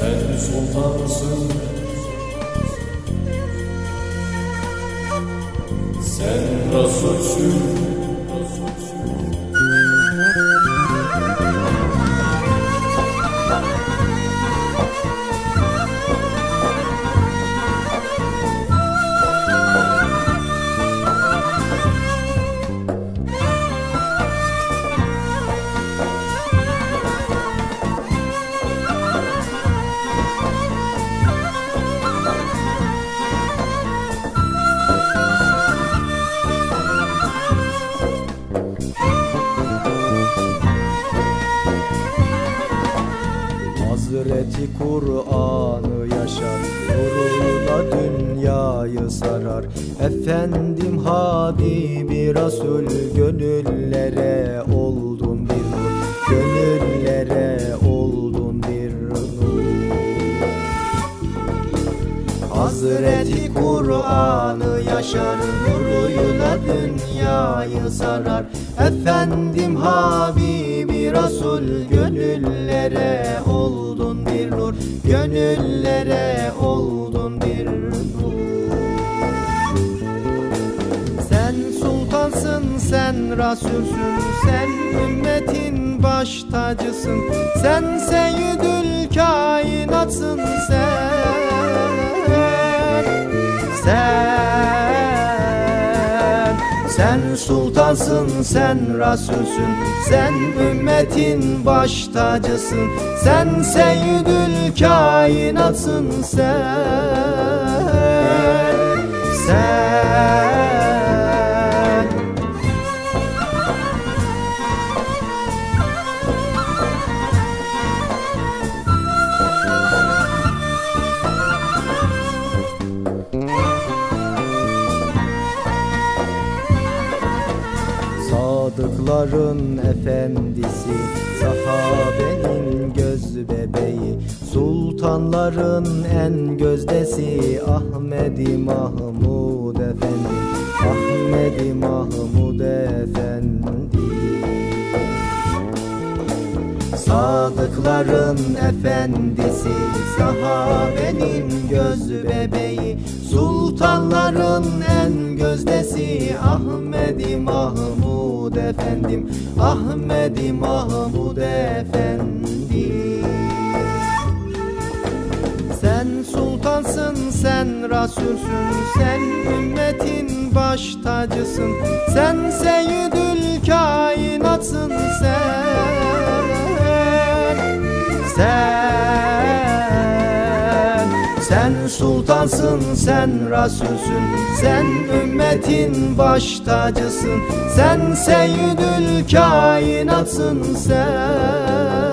Sen sultansın Sen Resulsün sarar. Efendim Habibi Resul Gönüllere oldun bir nur Gönüllere oldun bir nur Hazreti Kur'an'ı yaşar Nuruyla dünyayı sarar. Efendim Habibi Resul Gönüllere oldun bir nur Gönüllere oldun bir nur sultansın, sen Resulsün, sen ümmetin baş tacısın, sen seyyidül kainatsın sen, sen, sen sultansın, sen Resulsün, sen ümmetin baş tacısın, sen seyyidül kainatsın sen, sen. Sadıkların efendisi Sahabenin göz bebeği. Sultanların en gözdesi Ahmedi Mahmud Efendi. Ahmedi Mahmud Efendi. Sadıkların efendisi Sahabenin göz bebeği gözdesi Ahmedi Mahmud Efendim Ahmedi Mahmud Efendi sen sultansın, sen Resulsün, sen ümmetin baş tacısın, sen seyyidül kainatsın sen, sen, sultansın, sen Resulsün, sen ümmetin baş tacısın, sen seyyidül kainatsın sen.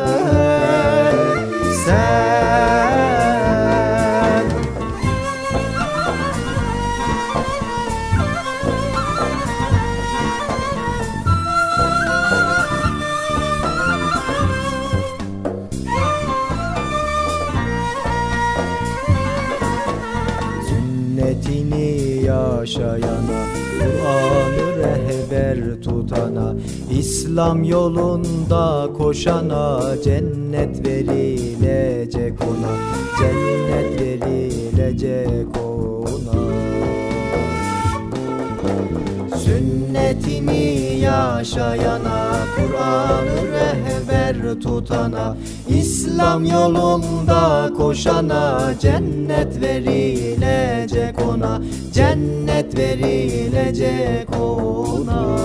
Sünnetini yaşayana Kur'an'ı rehber tutana İslam yolunda koşana Cennet verilecek ona Cennet verilecek ona Sünnetini yaşayana Kur'an'ı rehber tutana İslam yolunda koşana Cennet verilecek ona Cennet verilecek ona.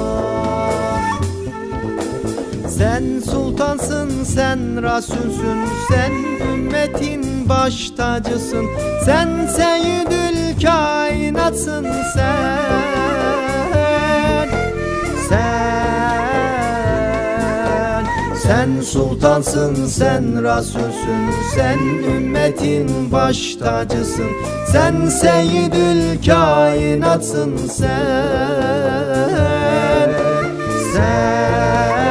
Sen sultansın, sen Resulsün, sen ümmetin baş tacısın, sen seyyidül kainatsın sen, sen, sultansın, sen Resulsün, sen ümmetin baş tacısın, sen seyyidül kainatsın sen, sen.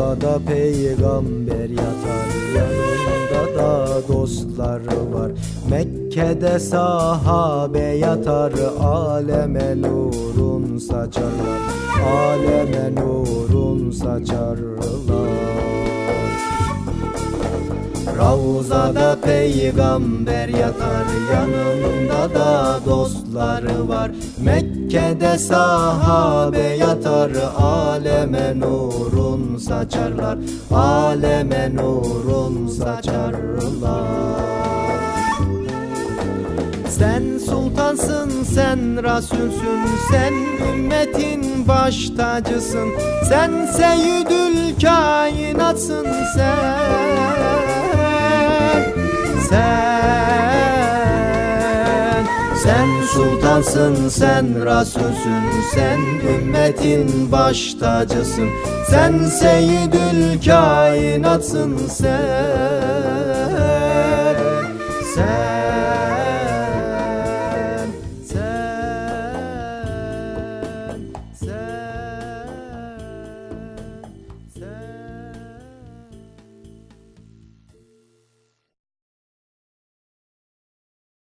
Ravzada peygamber yatar. Yanında da dostları var. Mekke'de sahabe yatar. Aleme nurun saçarlar. Aleme nurun saçarlar Ravzada peygamber yatar Yanında da dostları var. Mekke'de sahabe yatar Aleme nurun saçarlar. Aleme nurun saçarlar. Sen sultansın, sen rasulsün, sen ümmetin baş tacısın, sen seyyidül kainatsın sen, sultansın sen Rasulsün sen ümmetin baş tacısın. Sen seyyidül kainatsın sen Sen